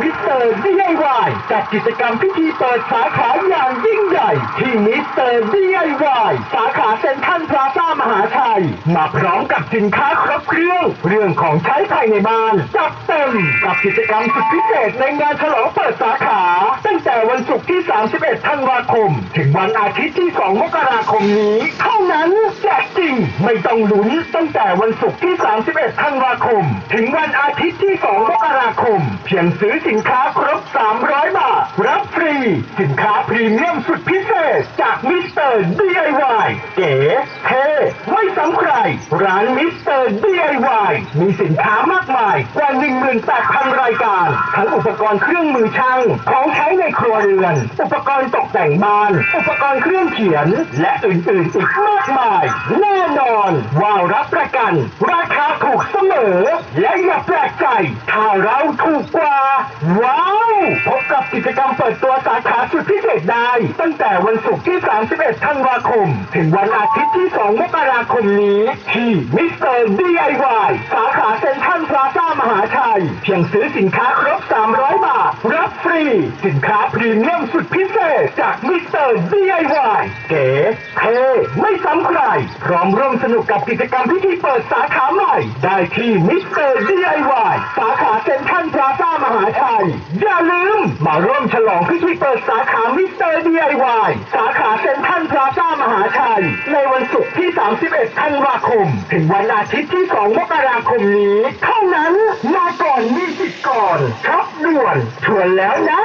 มิสเตอร์ DIY จัดกิจกรรมพิธีเปิดสาขาอย่างยิ่งใหญ่ ที่มิสเตอร์ DIY สาขาเซ็นทรัลพลาซ่ามหาชัย มาพร้อมกับสินค้าครบเครื่อง เรื่องของใช้ภายในบ้าน จัดเต็มกับกิจกรรมสุดพิเศษในงานฉลองเปิดสาขา ตั้งแต่วันศุกร์ที่ 31 ธันวาคม ถึงวันอาทิตย์ที่ 2 มกราคมนี้ เท่านั้นแจกจริงไม่ต้องลุ้นตั้งแต่วันศุกร์ที่ 31 ธันวาคม ถึงวันอาทิตย์ที่2ม คม เพียงซื้อสินค้าครบ 300 บาท รับฟรี สินค้าพรีเมียมสุดพิเศษ จากมิสเตอร์ DIY เก๋เท่ไม่ซ้ำใคร ร้านมิสเตอร์ DIY มีสินค้ามากมายกว่า 18,000 รายการ ทั้งอุปกรณ์เครื่องมือช่าง ของใช้ในครัวเรือน อุปกรณ์ตกแต่งบ้าน อุปกรณ์เครื่องเขียน และอื่นๆ อีกมากมาย แน่นอนว่ารับประกันราคา อ และอย่าแปลกใจ ถ้าเราถูกกว่า ว้าว พบกับกิจกรรมเปิดตัวสาขาสุดพิเศษได้ ตั้งแต่วันศุกร์ที่ 31 ธันวาคม ถึงวันอาทิตย์ที่ 2 มกราคมนี้ ที่มิสเตอร์ DIY สาขาเซ็นทรัลพลาซ่ามหาชัย เพียงซื้อสินค้าครบ 300 บาท รับฟรี สินค้าพรีเมียมสุดพิเศษจากมิสเตอร์ DIY เก๋เท่ไม่ซ้ำใคร พร้อมร่วมสนุกกับกิจกรรมพิธีเปิดสาขาใหม่ ได้ที่มิสเตอร์ DIY สาขาเซ็นทรัลพลาซ่ามหาชัย อย่าลืม มาร่วมฉลองพิธีเปิดสาขามิสเตอร์ DIY สาขาเซ็นทรัลพลาซ่ามหาชัย ในวันศุกร์ที่ 31 ธันวาคม ถึงวันอาทิตย์ที่ 2 มกราคมนี้ เท่านั้นมาก่อนมีสิทธิ์ก่อนช็อปด่วนชวนแล้วนะ